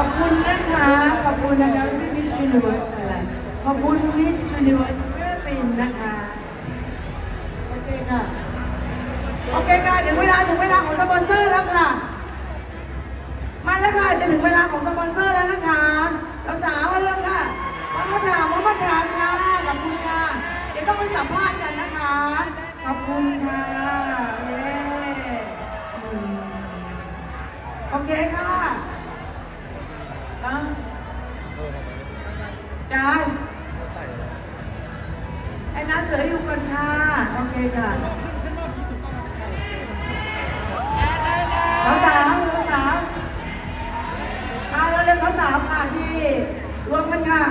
ขอบคุณนะคะ ขอบคุณนะคะมิส s ูนิเวิร์สอะไรขอบคุณมิส s ูนิเวิร์สฟิลิปปินนะคะ โอเคค่ะ โอเคค่ะ ถึงเวลาถึงเวลาของสปอนเซอร์แล้วค่ะ มาแล้วค่ะ จะถึงเวลาของสปอนเซอร์แล้วนะคะ สาวๆมาแล้วค่ะมามาถามมามาถามค่ะ ขอบคุณค่ะ เดี๋ยวต้องไปสัมภาษณ์กันนะคะ ขอบคุณค่ะเย้อืมโอเคค่ะ อะจ้าไอ้น้าเสืออยู่กันค่ะ โอเคค่ะสาวสาวสาวสาวมาเร็วๆสาวสาวค่ะที่รวมกันค่ะ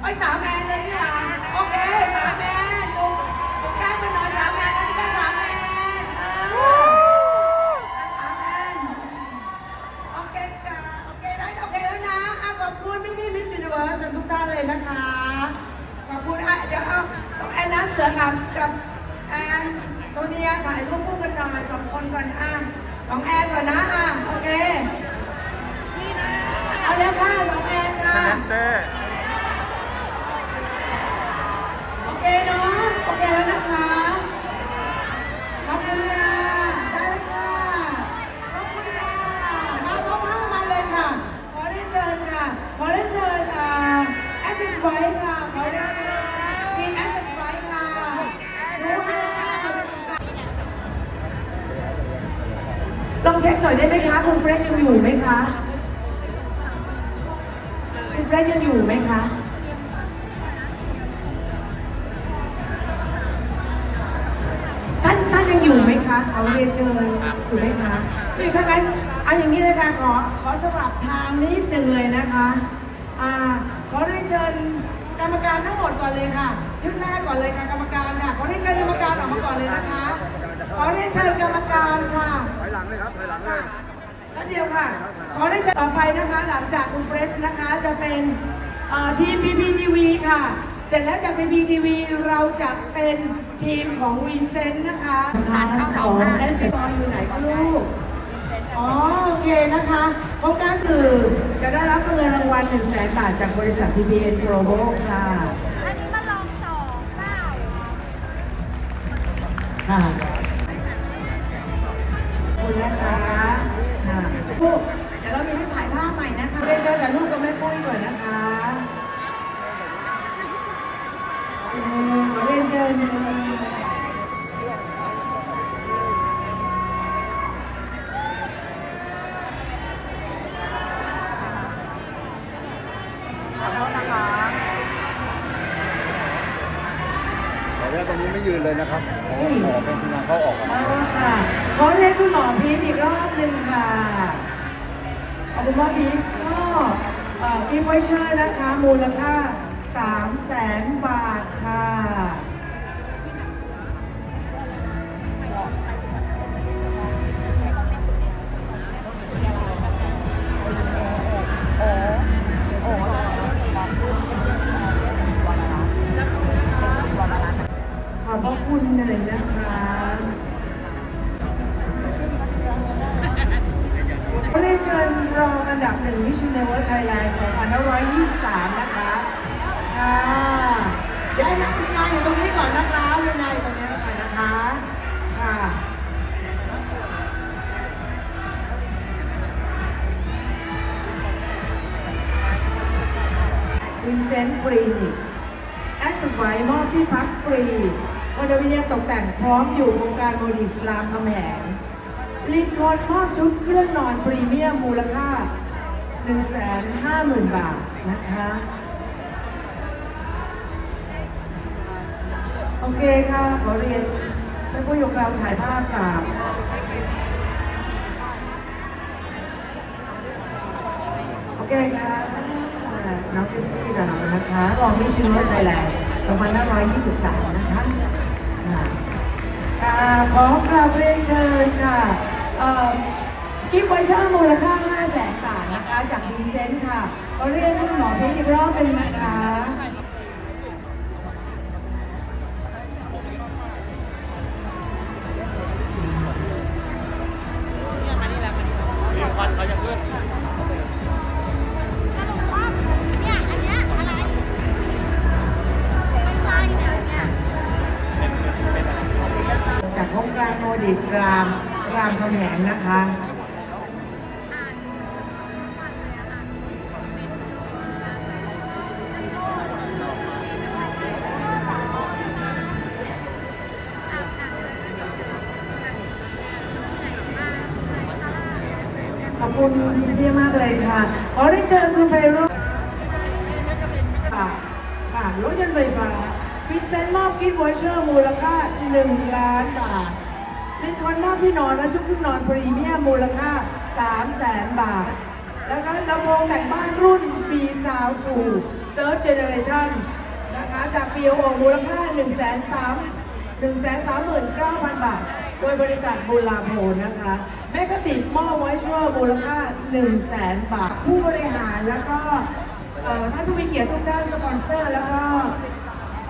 ไอ้สามแอนเลยนี่หว่าโอเคสามแอนจุ่มจุ่มแก้มกันหน่อยสามแอนนั่นก็สามแอนเออสามแอนโอเคค่ะโอเคได้โอเคแล้วนะอะขอบคุณพี่พี่มิสซิเวิร์สทุกท่านเลยนะคะขอบคุณอะเดี๋ยวเอาต้องแอนนะเสือกับกับแอนตัวเนียถ่ายรูปคู่กันหน่อยสองคนก่อนอะสองแอนก่อนนะอะโอเคเอาแล้วค่ะสองแอนค่ะ เต้โอเคเนาะโอเคแล้วนะคะขอบคุณค่ะได้เลยค่ะขอบคุณค่ะมาท็อปห้ามาเลยค่ะ ขอได้เชิญค่ะ ขอได้เชิญอ่าแอสซิสไวท์ค่ะ ขอได้เชิญทีมแอสซิสไวท์ค่ะดูให้ค่ะขอได้ค่ะลองเช็คหน่อยได้ไหมคะ คุณเฟรชยังอยู่ไหมคะ รรมการทั้งหมดก่อนเลยค่ะ ชุดแรกก่อนเลยค่ะ กรรมการค่ะขอได้เชิญกรรมการออกมาก่อนเลยนะคะขอได้เชิญกรรมการค่ะถอยหลังเลยครับถอยหลังเลยแล้วเดียวค่ะ ขอได้เชิญต่อไปนะคะ หลังจากคุณเฟรชนะคะจะเป็นเอ่อทีม PPTV ค่ะ เสร็จแล้วจาก PPTV เราจะเป็นทีมของวีเซนนะคะของ s ออยู่ไหนก็ลูก อ๋อโอเคนะคะโครงการสื่อจะได้รับเงินรางวัล 1 0 0 0 0แบาทจากบริษัท TPN Global ค่ะอันนี้มาลองสองเก้าค่ะขอบคุณนะคะค่ะลูกเดี๋ยวเรามีให้ถ่ายภาพใหม่นะคะเรียนเชิญแต่ลูกกับแม่ปุ้ยก่อนนะคะเออขอเรียนเชิญข ลค่า3 0 0แสนบาทค่ะ ขอบพระคุณเลยนะคะ อันดับหนึ่งมิชชันเนเวอร์ไทยแลนด์2523 นะคะค่ะเดี๋ยนักวินัยอยู่ตรงนี้ก่อนนะคะวินัยตรงนี้ก่อนนะคะค่ะวินเซนต์คลินิกแอสไวมอบที่พักฟรีคอนโดมิเนียมตกแต่งพร้อมอยู่โครงการโมดิสลามคำแหงลินคอนมอบชุดเครื่องนอนพรีเมียมมูลค่า 150,000 บาทนะคะโอเคค่ะ ขอเรียนท่านผู้ยกเราถ่ายภาพกับโอเคค่ะ น้องเจสซี่กับเรานะคะนะคะรองมิชชันเนอร์ไทยแลนด์2523 นะคะค่ะอ่าขอกราบเรียนเชิญค่ะอ่อ กิฟต์ไวเชอร์มูลค่า 5 0 0แสนบาทนะคะ จากดีเซนต์ค่ะขอเรียนเชิญหมอพีชอีกรอบเป็นงนะคะสรุปว่าเนี่ยอันเนี้ยอะไรไม่ใช่เนี่ยเนี่ยจากโครงการโมดิสรามรามคำแหงนะคะ ค่ะ ขอได้เชิญคุณไพโรจน์ค่ะค่ะรถยนต์ไฟฟ้าพรีเซนต์มอบกิฟต์วอเชอร์มูลค่า 1 ล้านบาทลินคอนมอบที่นอนและชุดเครื่องนอนพรีเมียมมูลค่า 3 0 0แสนบาท แล้วก็ลำโพงแต่งบ้านรุ่น B Sound 2 Third Generation นนะคะจาก BOO มูลค่า 1 3 1 3 9 0 0 0 บาท โดยบริษัทบุลาโพนะคะ แมกกาติกมอบไว้ชั่วมูลค่า1 0 0 0 0แสนบาท ผู้บริหารแล้วก็เอ่อท่านผู้มีเกียรติทุกท่านสปอนเซอร์ แล้วก็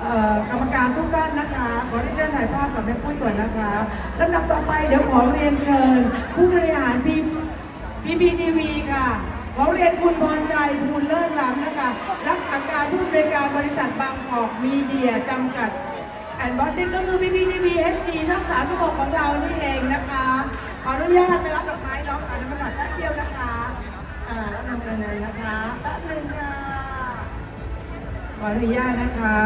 เอ่อกรรมการทุกท่านนะคะขอที่เชิญถ่ายภาพกับแม่ปุ้ยก่อนนะคะลำดับต่อไปเดี๋ยวขอเรียนเชิญ ผู้บริหารพีพีพีทีวีค่ะขอเรียนคุณพรชัยภูลเลิศล้ำนะคะ รักษาการผู้อำนวยการบริษัทบางกอกมีเดียจำกัดแอนบอสซินก็คือพีพีทีวี HD ช่อง36ของเรานี่เองนะคะขออนุญาต แล้วนนะคะแป๊บหนึงค่ะ ขออนุญาตนะคะ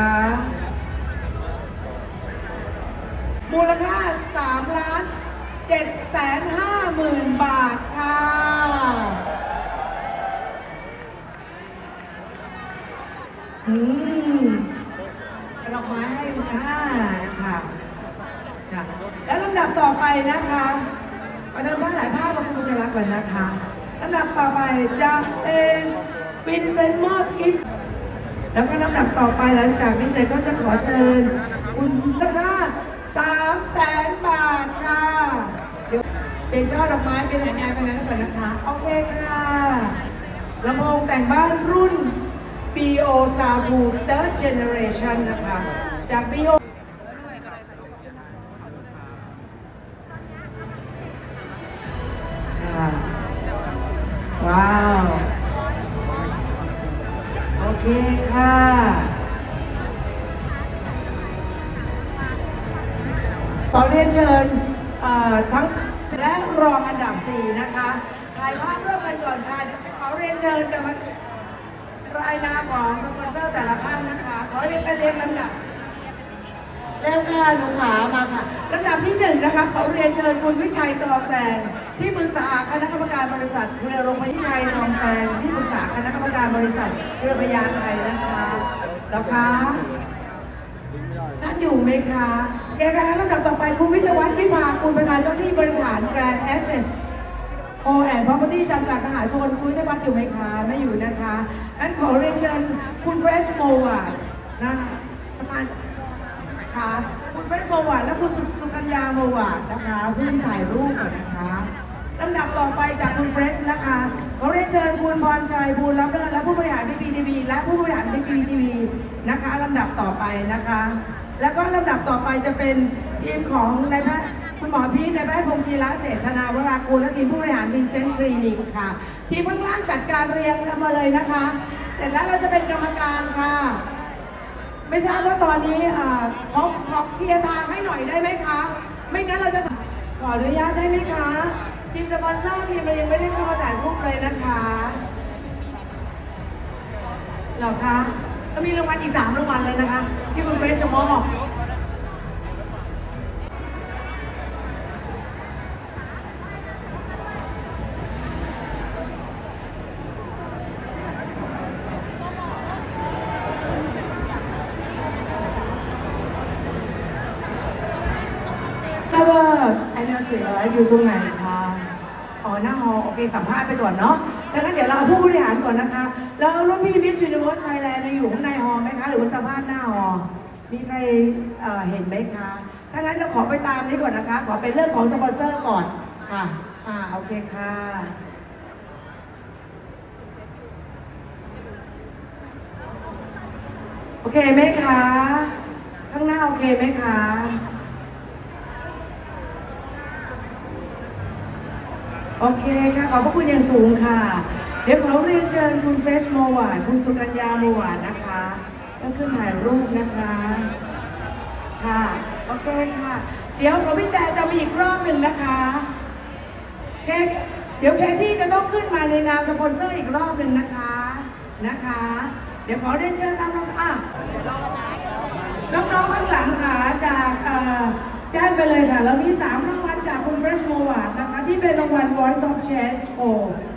มูลค่า3ล้าน7แสน5หมื่นบาทค่ะ อืมดอกไม้ให้คุณค่านะคะค่ะ แล้วลำดับต่อไปนะคะประเดิมท่าถ่ายภาพมาคุณผู้ชมรักก่อนนะคะ ลำดับต่อไปจะเป็นวินเซนต์มอบกิฟต์แล้วก็ลำดับต่อไปหลังจากนี้เสร็จก็จะขอเชิญคุณนะคะสามแสนบาทค่ะเดี๋ยวเป็นช่อดอกไม้เป็นยังไงไปนั้นก่อนนะคะ โอเคค่ะลำโพงแต่งบ้านรุ่น BO Sound 2 Third Generation นะคะ จาก BO เชิญทั้งและรองอันดับ 4 นะคะ ถ่ายภาพร่วมกันก่อนค่ะเดี๋ยวจะขอเรียนเชิญกันมารายนามของสปอนเซอร์แต่ละท่านนะคะ ขอเรียนไปเรียงลำดับเร็วค่ะหนูขามาค่ะลำดับที่หนึ่งนะคะขอเรียนเชิญคุณวิชัยทองแตงที่ปรึกษาคณะกรรมการบริษัทเรือโรงพยาบาลวิชัยทองแตงที่ปรึกษาคณะกรรมการบริษัทเรือพยาไทยนะคะแล้วคะท่านอยู่ไหมคะ แกการลำดับต่อไปคุณวิทยวัฒน์วิภาคุณประธานเจ้าที่บริหารแกรนด์แอสเซสโอแอนพรอพเพอร์ตี้จำกัดมหาชนคุณวิทยาวัฒน์อยู่ไหมคะ ไม่อยู่นะคะงั้นขอเรียนเชิญคุณเฟรชโมวะนะคะประธานค่ะคุณเฟรดโมวาดและคุณสุสกัญญาโมวาดนะคะเพื่อนถ่ายรูปก่อนนะคะลำดับต่อไปจากคุณเฟรชนะคะขอเรียนเชิญคุณพรชัยบูลรับเลิศและผู้บริหารพีพีทีวีและผู้บริหารพีพีทีวีนะคะลำดับต่อไปนะคะ แล้วก็ลำดับต่อไปจะเป็นทีมของนายแพทย์คุณหมอพีทนายแพทย์พงศ์ธีระเศรษฐนาวรากูลและทีมผู้บริหารดีเซนต์คลินิกค่ะ ทีมข้างล่างจัดการเรียงกันมาเลยนะคะ เสร็จแล้วเราจะเป็นกรรมการค่ะ ไม่ทราบว่าตอนนี้ขอขอเคลียร์ทางให้หน่อยได้ไหมคะ ไม่งั้นเราจะขออนุญาตได้ไหมคะ ทีมสปอนเซอร์ทีมเรายังไม่ได้เข้ามาถ่ายรูปเลยนะคะหรอคะ แล้วมีรางวัลอีกสามรางวัลเลยนะคะ ที่คุณเฟรชมอบทราบว่าไอเสืออยู่ตรงไหนคะอ๋อหน้าฮอโอเคสัมภาษณ์ไปก่อนเนาะดังนั้นเดี๋ยวเราเอาผู้บริหารก่อนนะคะ แล้วรุ่นพี่มิส s u นิเว r ร์สไทยแลนด์อยู่ข้าง ออไหมคะ หรือว่าสภาษณ์หน้าหอ มีใครเอ่อเห็นไหมคะ ถ้างั้นเราขอไปตามนี้ก่อนนะคะ ขอเป็นเรื่องของสปอนเซอร์ก่อนค่ะ อ่า โอเคค่ะ โอเคไหมคะ ข้างหน้าโอเคไหมคะ โอเคค่ะ ขอบพระคุณอย่างสูงค่ะ ดี๋ยวขอเรียนเชิญคุณเฟสโมหวาน คุณสุกัญญาโมหวานนะคะแล้วขึ้นถ่ายรูปนะคะ ค่ะ โอเคค่ะ เดี๋ยวขอพี่แต่จะมีอีกรอบหนึ่งนะคะเคเดี๋ยวเคที่จะต้องขึ้นมาในนามสปอนเซอร์อีกรอบหนึ่งนะคะ นะคะ เดี๋ยวขอเรียนเชิญตามลำอะน้องๆข้างหลังค่ะจากเอ่อแจ้งไปเลยค่ะ เรามี 3 รางวัลจากคุณ Fresh m o w a d นะคะ ที่เป็นรางวัล Voice of Change o เอ่อ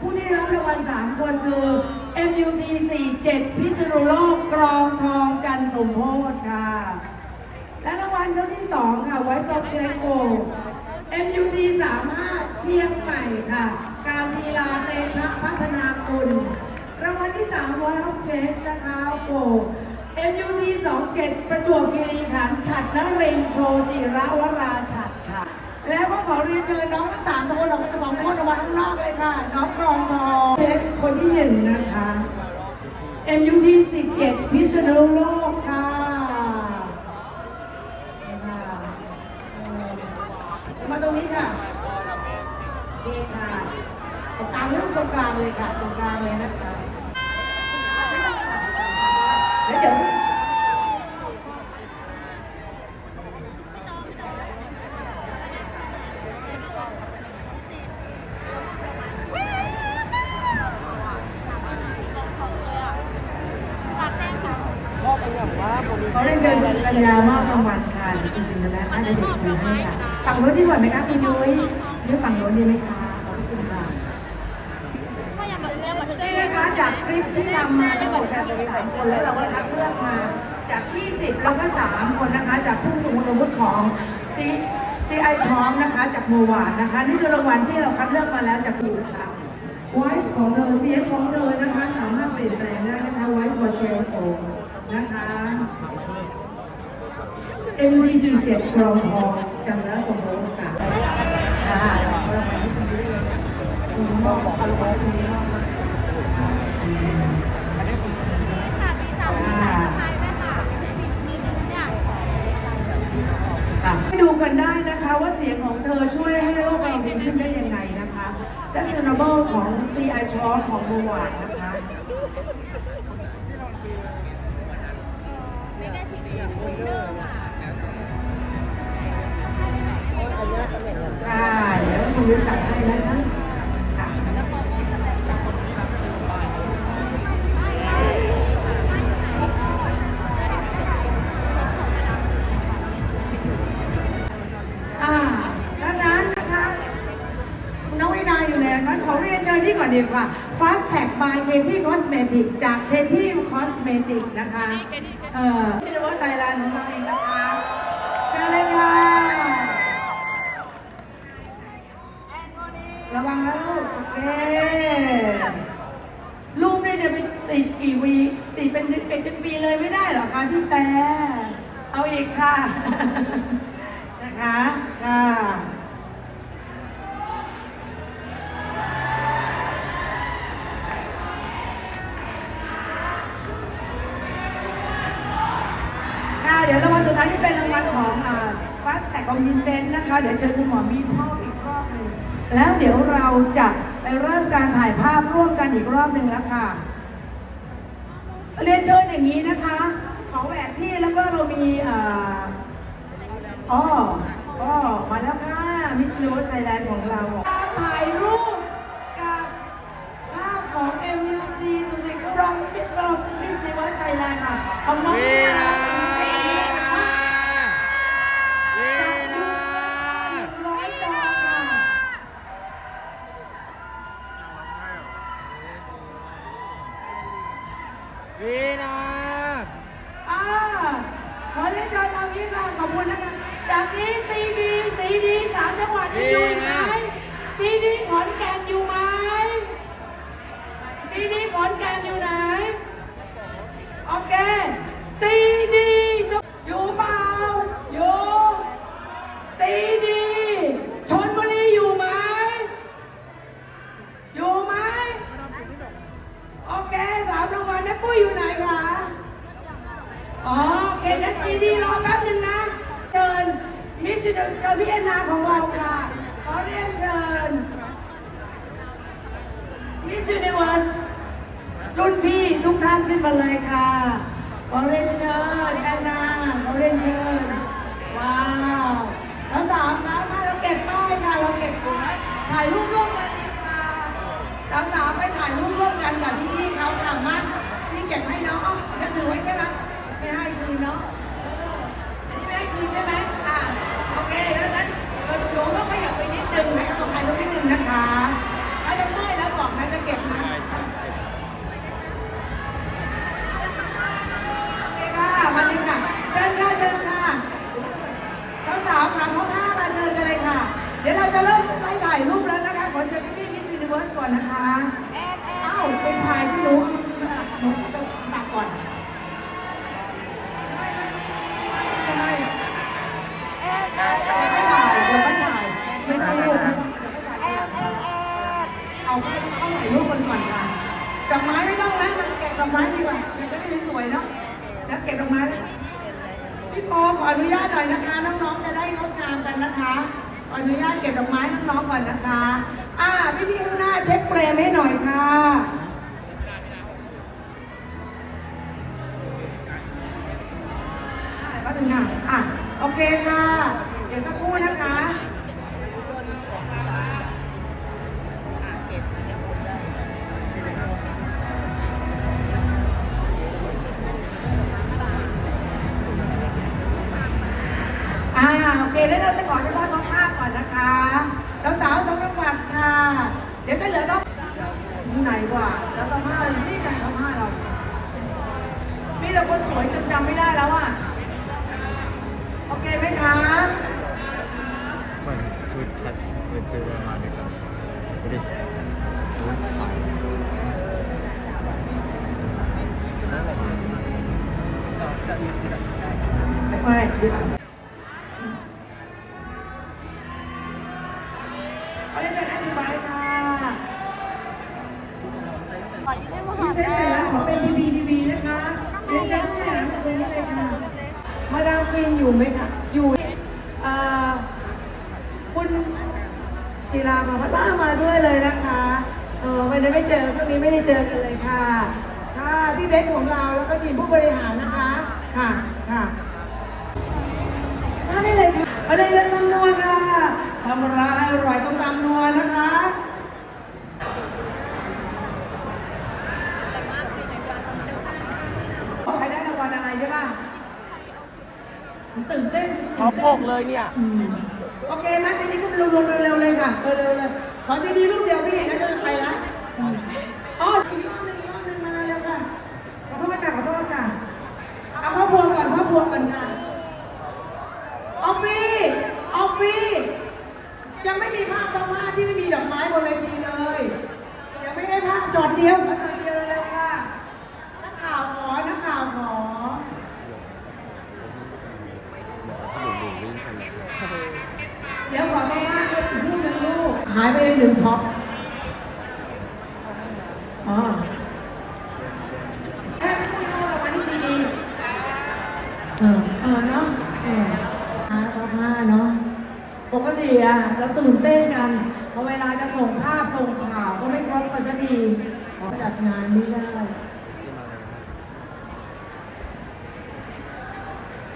ผู้ที่รับรางวัล3คนคือ MUT 47 พิษณุโลกกรองทองจันทร์สมโพธค่ะ และรางวัลท่านที่2ค่ะ Voice of Change o MUT 35 เชียงใหม่ค่ะ การทีลาเตชะพัฒนาคุณรางวัลที่3 Voice of Change นะคะโก MUT 27 ประจวบคีรีขันธ์ฉัดนรินโชจิระวราฉั แล้วก็ขอเรียนเชิญน้องทั้งสามคนออกมาสองคนออกมาข้างนอกเลยค่ะ น้องกรองทองเชนคนที่หนึ่งนะคะ MUT 17 พิษณุโลกค่ะมาตรงนี้ค่ะดีค่ะตรงกลางเริ่มตรงกลางเลยค่ะ ตรงกลางเลยนะคะ แล้วเดี๋ยว ปัญญามอบรางวัลค่ะคุณจริงๆนะถ้าจะเด็กถือให้ค่ะฝั่งโน้นดีกว่าไหมคะคุณยุ้ยหรือฝั่งโน้นดีไหมคะขอบคุณค่ะนี่นะคะจากคลิปที่ทำมาทั้งหมดกันสามคนแล้วเราก็คัดเลือกมาจาก 20 แล้วก็ 3 คนนะคะ จากผู้ทรงคุณวุฒิของซีซีไอทอมนะคะจากโมวาดนะคะ นี่คือรางวัลที่เราคัดเลือกมาแล้วจากคุณนะคะ Voice ของเธอเสียงของเธอนะคะ สามารถเปลี่ยนแปลงได้นะคะ Voice for Share นะคะ MD47 กรองทองจันทร์สมบูรณ์ค่ะค่ะเอารางวัลให้คุณด้วยเลยนะคุณมอบเอารางวัลให้คุณมอบนะค่ะมีสาวมีสายสะพายด้วยค่ะมีเนี่ยค่ะไปดูกันได้นะคะว่าเสียงของเธอช่วยให้โลกเราดีขึ้นได้ยังไงนะคะ Sustainable ของ CI c h o ของโมวาดนะคะไม่ได้ทิ้งเรื่อง เดิมค่ะค่ะเดี๋ยวคุณรู้จักให้นะคะค่ะอ่าดังนั้นนะคะน้องวินาอยู่แล้วงั้นขอเรียนเชิญที่ก่อนดีกว่า Fast Tag by Katy Cosmetic จาก Katy Cosmetic นะคะ เอ่อชินวัตไทยแลนด์ของเราเองนะคะเชิญเลยค่ะ ระวังนะลูก โอเค ลูกนี่จะไปติดกี่วี ติดเป็นเดือนเป็นปีเลยไม่ได้เหรอคะพี่ แต่เอาอีกค่ะ นะคะค่ะค่ะเดี๋ยวรางวัลสุดท้ายที่เป็นรางวัลของอ่า Fast Tag c o m m i s c e n t นะคะ เดี๋ยวเชิญคุณหมอมีพ่ออีกรอบหนึ่งแล้วเดี๋ยวเราจะไปเริ่มการถ่ายภาพร่วมกันอีกรอบหนึ่งแล้วค่ะ เรียนเชิญอย่างนี้นะคะ ขอแหวกที่แล้วก็เรามีอ่าอ๋ออ๋อมาแล้วค่ะมิชลิวสไทยแลนด์ของเรา ไม่ให้คืนเนาะเอออันนี้ไม่ให้คืนใช่ไหมอะโอเคแล้วงั้นเราหนูต้องขยับไปนิดนึงนะต้องถ่ายรูปนิดนึงนะคะถ้าจะเมื่อยแล้วบอกนะจะเก็บนะโอเคค่ะมาเลยค่ะเชิญค่ะเชิญค่ะสาวๆค่ะท้องห้ามาเชิญกันเลยค่ะ เดี๋ยวเราจะเริ่มไล่ถ่ายรูปแล้วนะคะขอเชิญพี่ๆมิสยูนิเวิร์สก่อนนะคะเอ้าไปถ่ายสิหนู ไอโปกเลยเนี่ย โอเคมาซีดีขึ้นรวมๆเร็วๆเลยค่ะเร็วๆเลยขอซีดีรูปเดียวพี่เห็นแล้วจะไปละอืมอ๋ออีกรอบหนึงอีกรอบหนึงมาเร็วๆค่ะ ขอโทษค่ะขอโทษค่ะ เอาครอบครัวก่อนครอบครัวก่อนค่ะ ออฟฟี่ออฟฟี่ยังไม่มีภาพทั้งภาพที่ไม่มีดอกไม้บนเวทีเลย ยังไม่ได้ภาพจอดเดียวขอจอดเดียวเร็วๆค่ะ นักข่าวขอ นักข่าวขอ หมุนหมุนวิ่งกันเลย เดี๋ยวขอต้องภาพอีกรูปหนึ่งลูก หายไปเลยหนึ่งท็อปอ๋อแค่ปุ้ยโน่นรางวัลที่ซีดีเออเออเนาะเออหาท็อปห้าเนาะปกติอะเราตื่นเต้นกันพอเวลาจะส่งภาพส่งข่าวก็ไม่ครบกันสักทีจัดงานไม่ได้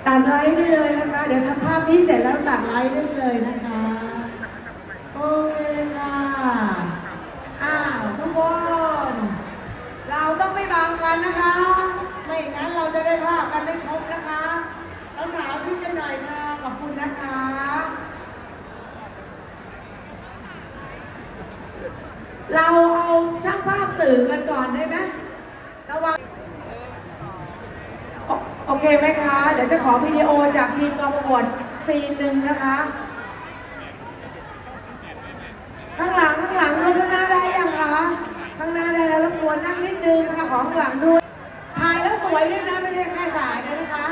ตัดไลฟ์ได้เลยนะคะ เดี๋ยวทำภาพนี้เสร็จแล้วตัดไลฟ์ได้เลยนะคะ โอเคค่ะ อ้าวทุกคน เราต้องไม่บางกันนะคะ ไม่งั้นเราจะได้ภาพกันไม่ครบนะคะเราสาวชิดกันหน่อยค่ะ ขอบคุณนะคะ เราเอาช่างภาพสื่อกันก่อนได้ไหมระวังโอเคไหมคะ เดี๋ยวจะขอวิดีโอจากทีมกองประกวดซีนหนึ่งนะคะ ข้างหลังข้างหลังด้วยข้างหน้าได้ยังคะข้างหน้าได้แล้วรบกวนนั่งนิดนึงค่ะขอข้างหลังด้วยถ่ายแล้วสวยด้วยนะไม่ใช่แค่สายนะคะ